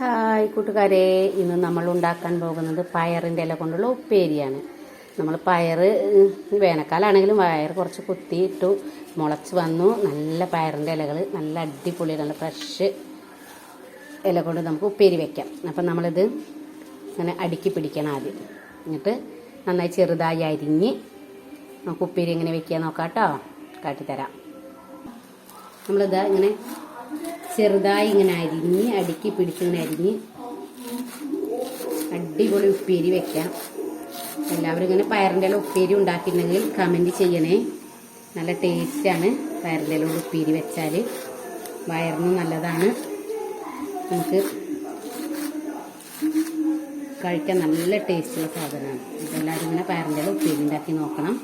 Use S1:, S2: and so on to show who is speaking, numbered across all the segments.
S1: Hi കൂട്ടുകാരെ. ഇന്ന് നമ്മൾ ഉണ്ടാക്കാൻ പോകുന്നത് പയറിന്റെ ഇല കൊണ്ടുള്ള ഉപ്പേരിയാണ്. നമ്മൾ പയർ വേനൽക്കാലാണെങ്കിലും പയർ കുറച്ച് കുത്തിയിട്ടു മുളച്ച് വന്നു. നല്ല പയറിന്റെ ഇലകൾ നല്ല അടിപൊളി നല്ല ഫ്രഷ് ഇല കൊണ്ട് നമുക്ക് ഉപ്പേരി വെക്കാം. അപ്പം നമ്മളിത് ഇങ്ങനെ അടുക്കി പിടിക്കണം ആദ്യം. എന്നിട്ട് നന്നായി ചെറുതായി അരിഞ്ഞ് നമുക്ക് ഉപ്പേരി എങ്ങനെ വെക്കുക നോക്കാം കേട്ടോ കാട്ടിത്തരാം. നമ്മളിത് ഇങ്ങനെ ചെറുതായി ഇങ്ങനെ അരിഞ്ഞ് അടുക്കി പിടിച്ചിങ്ങനെ അരിഞ്ഞ് അടിപൊളി ഉപ്പേരി വെക്കാം. എല്ലാവരും ഇങ്ങനെ പയറിന്റെ ഉപ്പേരി ഉണ്ടാക്കിയിട്ടുണ്ടെങ്കിൽ കമന്റ് ചെയ്യണേ. നല്ല ടേസ്റ്റാണ് പയറിന്റെ ഉപ്പേരി വെച്ചാൽ. വയറിന് നല്ലതാണ്. നമുക്ക് കഴിക്കാൻ നല്ല ടേസ്റ്റുള്ള സാധനമാണ്. ഇതെല്ലാവരും ഇങ്ങനെ പയറിന്റെ ഉപ്പേരി ഉണ്ടാക്കി നോക്കണം.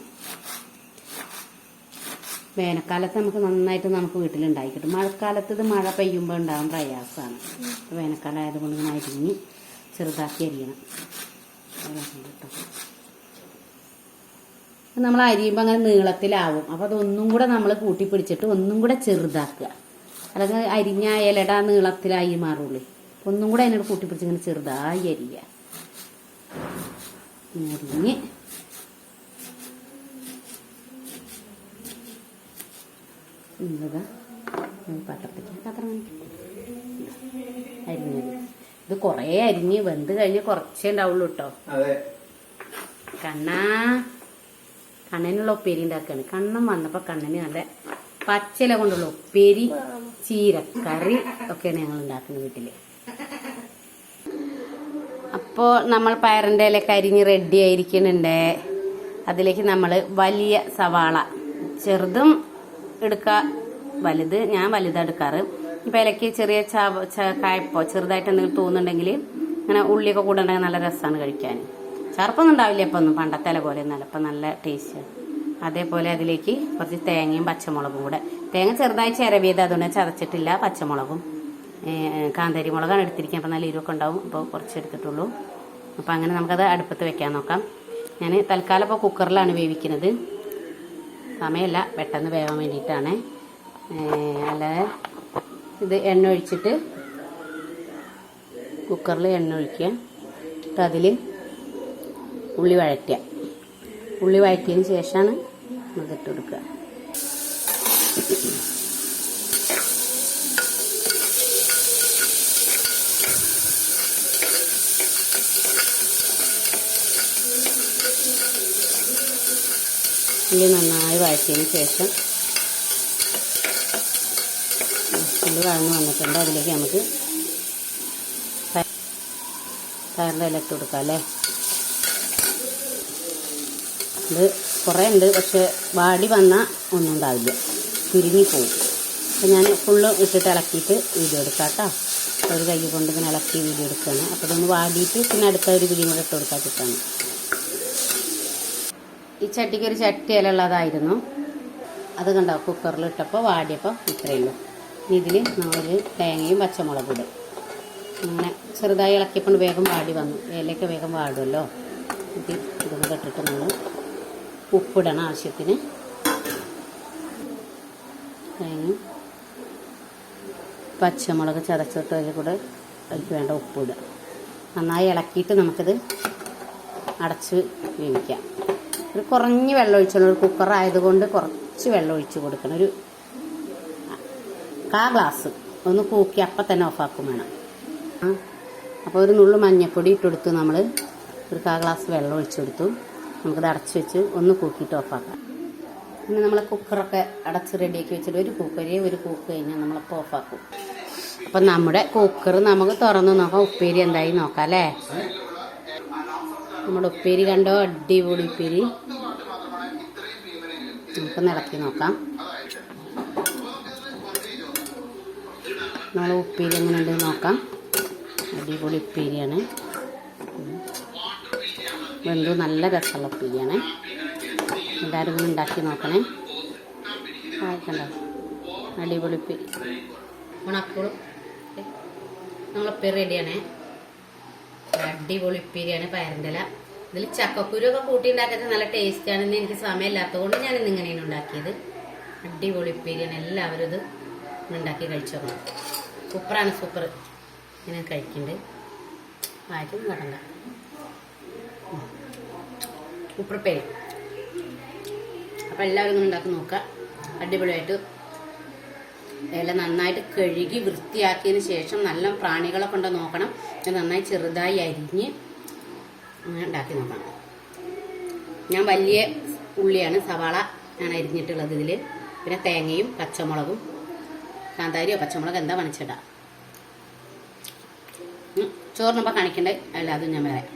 S1: വേനൽക്കാലത്ത് നമുക്ക് നന്നായിട്ട് നമുക്ക് വീട്ടിലുണ്ടായി കിട്ടും മഴക്കാലത്ത് ഇത് മഴ പെയ്യുമ്പോൾ ഉണ്ടാകാൻ പ്രയാസമാണ് വേനൽക്കാലം ആയതുകൊണ്ട് ഇങ്ങനെ അരിഞ്ഞ് ചെറുതാക്കി അരിയണം. നമ്മൾ അരിയുമ്പോൾ അങ്ങനെ നീളത്തിലാവും. അപ്പോൾ അതൊന്നും കൂടെ നമ്മൾ കൂട്ടി പിടിച്ചിട്ട് ഒന്നും കൂടെ ചെറുതാക്കുക. അല്ലെങ്കിൽ അരിഞ്ഞ ഇലട നീളത്തിലായി മാറുള്ളൂ. ഒന്നും കൂടെ അതിനോട് കൂട്ടി പിടിച്ച് ഇങ്ങനെ ചെറുതായി അരിയുക. അരിഞ്ഞ് ഇന്നതാ. പാത്രത്തിൽ പാത്രം അരിഞ്ഞത്. ഇത് കുറേ അരിഞ്ഞ് വെന്ത് കഴിഞ്ഞ് കുറച്ചേ ഉണ്ടാവുള്ളൂ കേട്ടോ. കണ്ണാ കണ്ണനുള്ള ഉപ്പേരി ഉണ്ടാക്കാണ്. കണ്ണൻ വന്നപ്പോ കണ്ണന് നല്ല പച്ചില കൊണ്ടുള്ള ഉപ്പേരി ചീരക്കറി ഒക്കെയാണ് ഞങ്ങൾ ഉണ്ടാക്കുന്നത് വീട്ടിൽ. അപ്പോൾ നമ്മൾ പയറിന്റെ ഇലയൊക്കെ അരിഞ്ഞ് റെഡി ആയിരിക്കുന്നുണ്ട്. അതിലേക്ക് നമ്മൾ വലിയ സവാള ചെറുതും എടുക്കുക വലുത് ഞാൻ വലുതെടുക്കാറ് ഇപ്പം ഇലക്ക് ചെറിയ ചാവ കായ്പോ ചെറുതായിട്ട് എന്തെങ്കിലും തോന്നുന്നുണ്ടെങ്കിൽ ഇങ്ങനെ ഉള്ളിയൊക്കെ കൂടെ ഉണ്ടെങ്കിൽ നല്ല രസമാണ് കഴിക്കാൻ. ചെറുപ്പൊന്നും ഉണ്ടാവില്ല ഇപ്പം ഒന്നും പണ്ടത്തെ ഇല പോലെ ഒന്നല്ല ഇപ്പം നല്ല ടേസ്റ്റ് അതേപോലെ അതിലേക്ക് കുറച്ച് തേങ്ങയും പച്ചമുളകും കൂടെ. തേങ്ങ ചെറുതായി ചിരവിയത് അതുകൊണ്ട് ചതച്ചിട്ടില്ല പച്ചമുളകും കാന്താരി മുളകാണ് എടുത്തിരിക്കുക അപ്പം നല്ല ഇരുവൊക്കെ ഉണ്ടാവും അപ്പോൾ കുറച്ച് എടുത്തിട്ടുള്ളൂ. അപ്പം അങ്ങനെ നമുക്കത് അടുപ്പത്ത് വെക്കാൻ നോക്കാം. ഞാൻ തൽക്കാലം ഇപ്പോൾ കുക്കറിലാണ് വേവിക്കുന്നത്. സമയമല്ല. പെട്ടെന്ന് വേവാൻ വേണ്ടിയിട്ടാണ്. അല്ലാതെ ഇത് എണ്ണ ഒഴിച്ചിട്ട് കുക്കറിൽ എണ്ണ ഒഴിക്കുക. എന്നിട്ട് അതിൽ ഉള്ളി വഴറ്റുക. ഉള്ളി വഴറ്റിയതിന് ശേഷമാണ് നമുക്ക് ഇട്ട് കൊടുക്കുക. ഉള്ളി നന്നായി വഴറ്റിയതിന് ശേഷം ഉള്ളി വഴന്ന് വന്നിട്ടുണ്ട്. അതിലേക്ക് നമുക്ക് പയറിന്റെ ഇല ഇട്ട് കൊടുക്കാം അല്ലേ? ഇത് കുറേ ഉണ്ട് പക്ഷെ വാടി വന്നാൽ ഒന്നും ഉണ്ടാവില്ല. ചുരുങ്ങിപ്പോവും അപ്പം ഞാൻ ഫുള്ള് ഇട്ടിട്ട് ഇളക്കിയിട്ട് വീഡിയോ എടുക്കാം കേട്ടോ. ഒരു കൈ കൊണ്ട് ഇങ്ങനെ ഇളക്കി വീഡിയോ എടുക്കുകയാണ്. അപ്പോൾ ഇതൊന്ന് വാടിയിട്ട് പിന്നെ അടുത്ത ഒരു പിടിയും കൂടെ ഇട്ട് കൊടുക്കാത്തിട്ടാണ് ഈ ചട്ടിക്ക് ഒരു ചട്ടി ഇലുള്ളതായിരുന്നു അത് കണ്ടോ കുക്കറിൽ ഇട്ടപ്പോൾ വാടിയപ്പോൾ ഇത്രയേ ഉള്ളൂ. ഇനി ഇതിൽ നമ്മൾ തേങ്ങയും പച്ചമുളകും ഇടും. അങ്ങനെ ചെറുതായി ഇളക്കിയപ്പോൾ വേഗം വാടി വന്നു. ഇലയൊക്കെ വേഗം വാടുമല്ലോ ഇത് ഇതൊക്കെ ഇട്ടിട്ട് നമ്മൾ ഉപ്പിടണം ആവശ്യത്തിന്. തേങ്ങ പച്ചമുളക് ചതച്ചിട്ട് അതിൽ കൂടെ അതിൽ വേണ്ട ഉപ്പിടുക നന്നായി ഇളക്കിയിട്ട് നമുക്കിത് അടച്ച് വേവിക്കാം. ഒരു കുറഞ്ഞ് വെള്ളം ഒഴിച്ചോളൂ ഒരു കുക്കർ ആയതുകൊണ്ട് കുറച്ച് വെള്ളം ഒഴിച്ച് കൊടുക്കണം. ഒരു കാ ഗ്ലാസ് ഒന്ന് കൂക്കി അപ്പം തന്നെ ഓഫാക്കും വേണം. അപ്പോൾ ഒരു നുള്ളു മഞ്ഞപ്പൊടി ഇട്ടെടുത്ത് നമ്മൾ ഒരു കാ ഗ്ലാസ് വെള്ളം ഒഴിച്ചു കൊടുത്തു. നമുക്കത് അടച്ച് വെച്ച് ഒന്ന് കൂക്കിയിട്ട് ഓഫാക്കാം പിന്നെ നമ്മൾ കുക്കറൊക്കെ അടച്ച് റെഡിയാക്കി വെച്ചിട്ട് ഒരു കൂക്കരി ഒരു കൂക്ക് കഴിഞ്ഞാൽ നമ്മളപ്പോൾ ഓഫാക്കും അപ്പം നമ്മുടെ കുക്കർ നമുക്ക് തുറന്ന് നോക്കാം. ഉപ്പേരി എന്തായി നോക്കാം അല്ലേ? നമ്മുടെ ഉപ്പേരി കണ്ടോ? അടിപൊളി ഉപ്പേരി. നമുക്കൊന്ന് ഇളക്കി നോക്കാം. നമ്മൾ ഉപ്പേരി എങ്ങനെ ഉണ്ട് നോക്കാം. അടിപൊളി ഉപ്പേരിയാണ്. വെന്തു നല്ല രസമുള്ള ഉപ്പേരിയാണ്. എല്ലാവരും ഒന്ന് ഉണ്ടാക്കി നോക്കണേ. ആയിക്കണ്ടോ അടിപൊളി ഉപ്പേരി. ഉണക്കോളും നമ്മളുപ്പേരി റെഡിയാണേ അടിപൊളി ഉപ്പേരിയാണ് പയറിന്റെല. ഇതിൽ ചക്കക്കുരു ഒക്കെ കൂട്ടി ഉണ്ടാക്കിയത് നല്ല ടേസ്റ്റ് ആണെന്ന് എനിക്ക് സമയമില്ലാത്തതുകൊണ്ട് ഞാൻ ഇന്ന് ഇങ്ങനെയാണ് ഉണ്ടാക്കിയത്. അടിപൊളി ഉപ്പേരിയാണ്. എല്ലാവരും ഇത് ഉണ്ടാക്കി കഴിച്ചോളാം സൂപ്പറാണ് സൂപ്പർ ഇങ്ങനെ കഴിക്കുന്നുണ്ട് വായിക്കും നടണ്ട ഉപ്പുപ്പേരി അപ്പം എല്ലാവരും ഇങ്ങനെ ഉണ്ടാക്കി നോക്കുക. അടിപൊളിയായിട്ട് ഇല നന്നായിട്ട് കഴുകി വൃത്തിയാക്കിയതിന് ശേഷം നല്ല പ്രാണികളെ കൊണ്ട് നോക്കണം. നന്നായി ചെറുതായി അരിഞ്ഞ് ഉണ്ടാക്കി നോക്കണം. ഞാൻ വലിയ ഉള്ളിയാണ് സവാള ഞാൻ അരിഞ്ഞിട്ടുള്ളത് ഇതിൽ പിന്നെ തേങ്ങയും പച്ചമുളകും. കാന്താരിയോ പച്ചമുളക് എന്താ വണിച്ചിടാം ചോറിനൊപ്പം കാണിക്കണ്ടേ? അല്ല അതും ഞാൻ വരാം